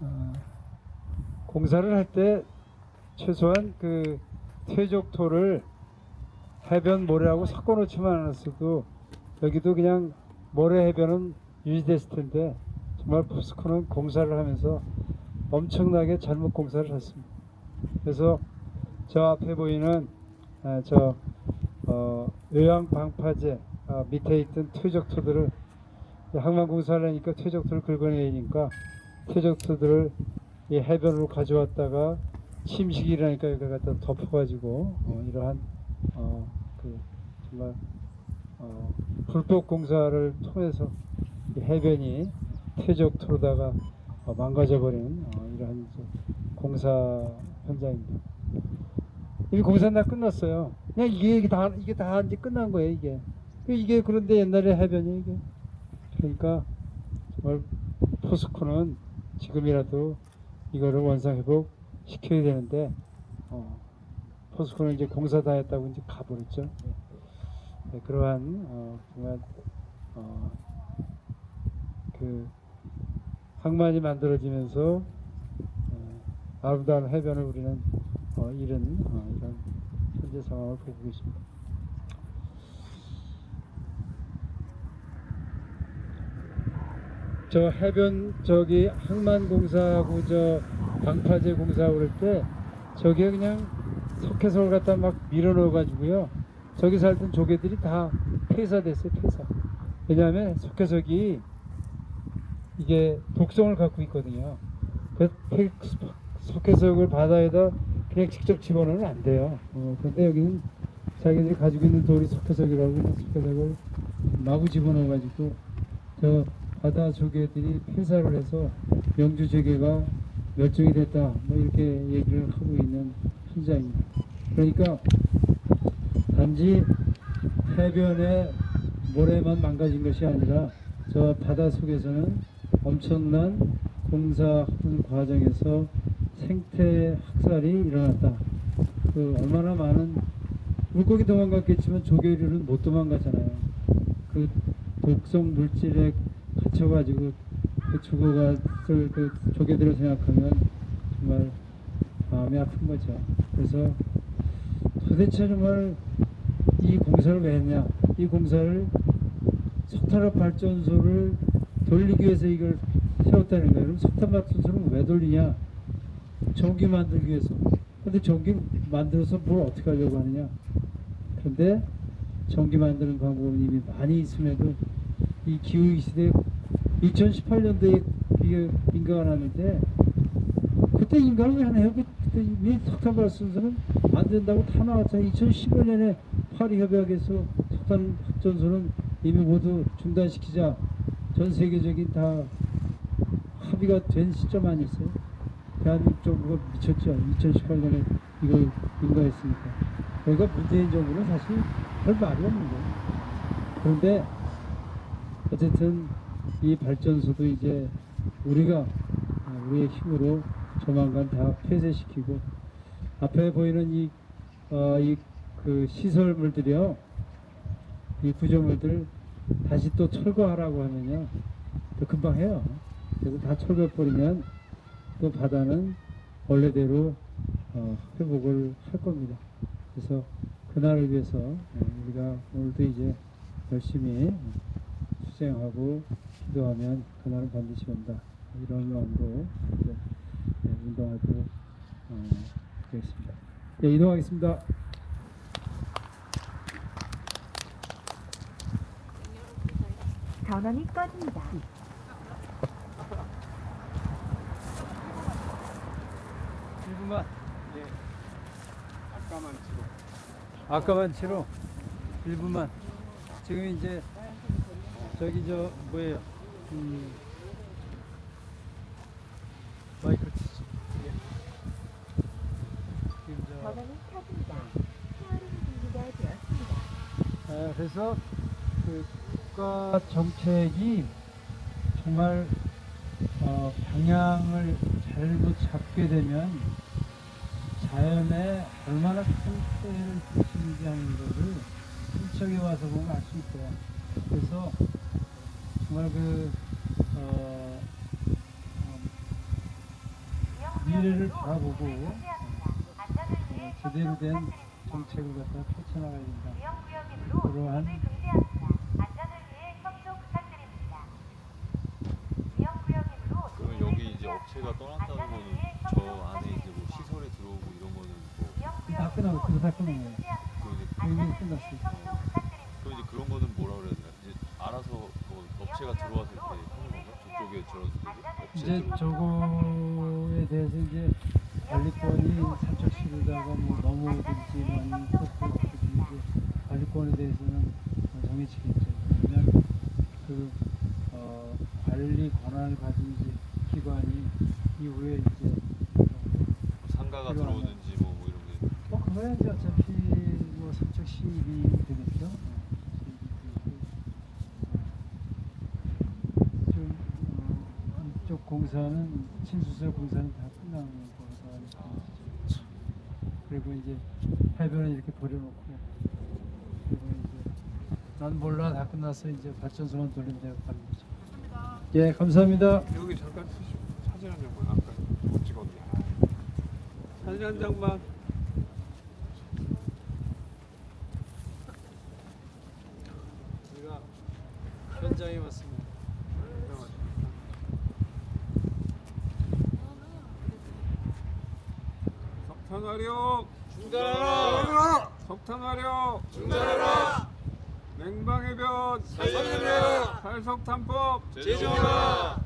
어, 공사를 할 때 최소한 그 퇴적토를 해변 모래하고 섞어놓지만 않았어도 여기도 그냥 모래 해변은 유지됐을 텐데 정말 포스코는 공사를 하면서 엄청나게 잘못 공사를 했습니다. 그래서 저 앞에 보이는 아, 저 어, 요양 방파제 아, 밑에 있던 퇴적토들을 항만 공사를 하니까 퇴적토를 긁어내니까 퇴적토들을 이 해변으로 가져왔다가 침식이 일어나니까 여기 갖다 덮어가지고 어, 이러한 어, 그 정말 어, 불법 공사를 통해서 이 해변이 퇴적토로다가 어, 망가져버린 어, 이러한 공사 현장입니다. 이 공사 다 끝났어요. 그냥 이게 이게 다 이게 다 이제 끝난 거예요 이게. 그 이게 그런데 옛날에 해변이 이게. 그러니까 정말 포스코는 지금이라도 이거를 원상 회복 시켜야 되는데 어, 포스코는 이제 공사 다 했다고 이제 가버렸죠. 네, 그러한 어, 정말 어, 그 항만이 만들어지면서 어, 아름다운 해변을 우리는 어, 잃은 어, 이런 현재 상황을 보고 계십니다. 저 해변 저기 항만공사하고 저 방파제 공사 그럴 때 저기에 그냥 석회석을 갖다 막 밀어 넣어 가지고요. 저기 살던 조개들이 다 폐사됐어요 폐사. 왜냐하면 석회석이 이게 독성을 갖고 있거든요. 그 폐- 석회석을 바다에다 그냥 직접 집어넣으면 안 돼요. 어, 근데 여기는 자기들이 가지고 있는 돌이 석회석이라고 석회석을 마구 집어넣어 가지고 저 바다 조개들이 폐사를 해서 명주 조개가 멸종이 됐다 뭐 이렇게 얘기를 하고 있는 현장입니다. 그러니까 단지 해변의 모래만 망가진 것이 아니라 저 바다 속에서는 엄청난 공사하는 과정에서 생태 학살이 일어났다. 그 얼마나 많은 물고기 도망갔겠지만 조개류는 못 도망가잖아요. 그 독성 물질에 갇혀가지고 그 죽어갔을 그 조개들을 생각하면 정말 마음이 아픈 거죠. 그래서 도대체 정말 이 공사를 왜 했냐? 이 공사를 석탄화 발전소를 돌리기 위해서 이걸 세웠다는 거예요. 그럼 석탄 발전소는 왜 돌리냐? 전기 만들기 위해서. 근데 전기 만들어서 뭘 어떻게 하려고 하느냐? 그런데 전기 만드는 방법은 이미 많이 있음에도 이 기후 시대 2018년도에 이게 인가가 났는데 그때 인가를 왜? 그- 그때 왜 석탄 발전소는 안 된다고 다 나왔잖아요. 2015년에 파리 협약에서 석탄 발전소는 이미 모두 중단시키자 전 세계적인 다 합의가 된 시점 아니었어요? 대한민국 정부가 미쳤죠. 2018년에 이걸 인가했으니까. 그러니까 문재인 정부는 사실 별 말이 없는 거예요. 그런데 어쨌든 이 발전소도 이제 우리가 아, 우리의 힘으로 조만간 다 폐쇄시키고 앞에 보이는 이, 어, 이그 시설물들이요, 이 구조물들 다시 또 철거하라고 하면요, 또 금방 해요. 그래서 다 철거해버리면 또 바다는 원래대로 어, 회복을 할 겁니다. 그래서 그날을 위해서 어, 우리가 오늘도 이제 열심히 수행하고 기도하면 그날은 반드시 온다. 이런 마음으로 이제 네, 운동하도록 어, 하겠습니다. 네, 이동하겠습니다. 전원이 꺼집니다. 일분만 예. 아까만 치고. 아까만 치로 1분만. 지금 이제 저기 저 뭐예요? 음, 마이크 치죠. 예. 지금 저 전원이 켜집니다. 헤어링 준비가 되었습니다. 아, 그래서 그 국가 정책이 정말 어, 방향을 잘못 잡게 되면 자연에 얼마나 큰 피해를 끼치는지 하는 것을 인척에 와서 보면 알 수 있어요. 그래서 정말 그 어, 어, 미래를 바라보고 어, 제대로 된 정책을 갖다 펼쳐나가야 된다. 그러한 그러면 여기 이제 업체가 떠났다는 거는 저 안에 이제 뭐 시설에 들어오고 이런 거는 뭐 다 끝나고 그거 다 끝난 거예요. 그 이제 여기 끝났어요. 그럼 이제 그런 거는 뭐라 뭐 업체가 들어왔을 때 하는 건가? 저쪽에 저런 업체 이제 들어 저거에 대해서 이제 관리권이 산책시로다가 뭐 넘어오든지 뭐또 이제 관리권에 대해서는 정해지겠죠. 그냥 그 어, 관리 권한을 가진 이제 기관이 이후에 이제 상가가 필요하면. 들어오는지 뭐, 뭐 이런 게 뭐 그거야 이제 어차피 뭐 산책 시입이 되겠죠. 시입이 되고 지금 어, 이쪽 공사는 친수설 공사는 다 끝난 거라서 그리고 이제 해변에 이렇게 버려놓고 그리고 이제 난 몰라 다 끝났어 이제 발전소만 돌리면 되고 가는 거죠. 예 감사합니다. 여기 잠깐 사진 한 장만 아까 못 찍었네. 아. 사진 한 장만. 우리가 현장에 왔습니다. 석탄 화력 중단하라. 석탄 화력 중단하라. 냉방해변 살려내라. 탈석탄법 제정하라.